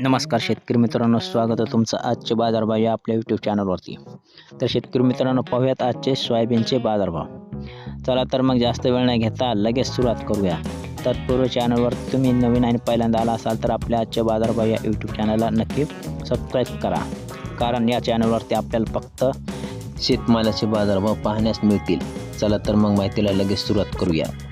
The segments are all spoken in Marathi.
नमस्कार शेतकरी मित्रांनो स्वागत आहे तुमचं आजचे बाजारभाव या आपल्या यूट्यूब चॅनलवरती तर शेतकरी मित्रांनो पाहूयात आजचे सोयाबीनचे बाजारभाव. चला तर मग जास्त वेळ नाही घेता लगेच सुरुवात करूया. तत्पूर्वी चॅनलवर तुम्ही नवीन आणि पहिल्यांदा आला असाल तर आपल्या आजचे बाजारभाव या यूट्यूब चॅनलला नक्की सबस्क्राईब करा. कारण या चॅनलवरती आपल्याला फक्त शेतमालाचे बाजारभाव पाहण्यास मिळतील. चला तर मग माहितीला लगेच सुरुवात करूया.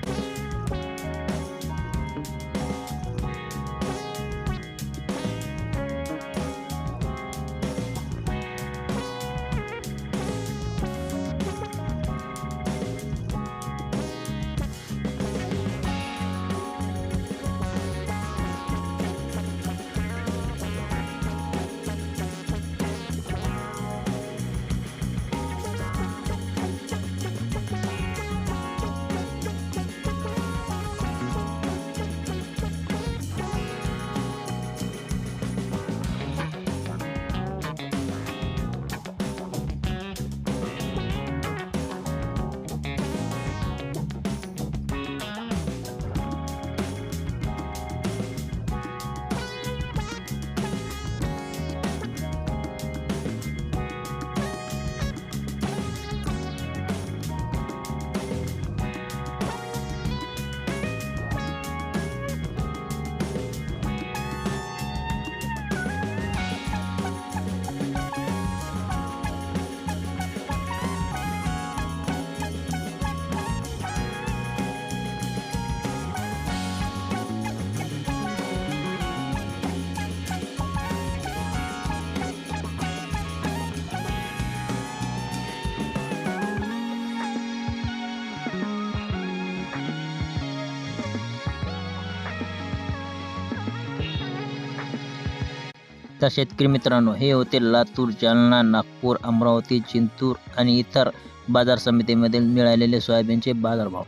तर शेतकरी मित्रांनो हे होते लातूर जालना नागपूर अमरावती चिंतूर आणि इतर बाजार समितीमधील मिळालेले सोयाबीनचे बाजारभाव.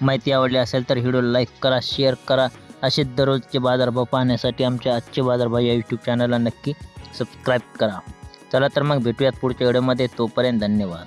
माहिती आवडली असेल तर व्हिडिओ लाईक करा शेअर करा. असे दररोजचे बाजारभाव पाहण्यासाठी आमच्या आजचे बाजारभाव या यूट्यूब चॅनलला नक्की सबस्क्राईब करा. चला तर मग भेटूयात पुढच्या व्हिडिओमध्ये. तोपर्यंत धन्यवाद.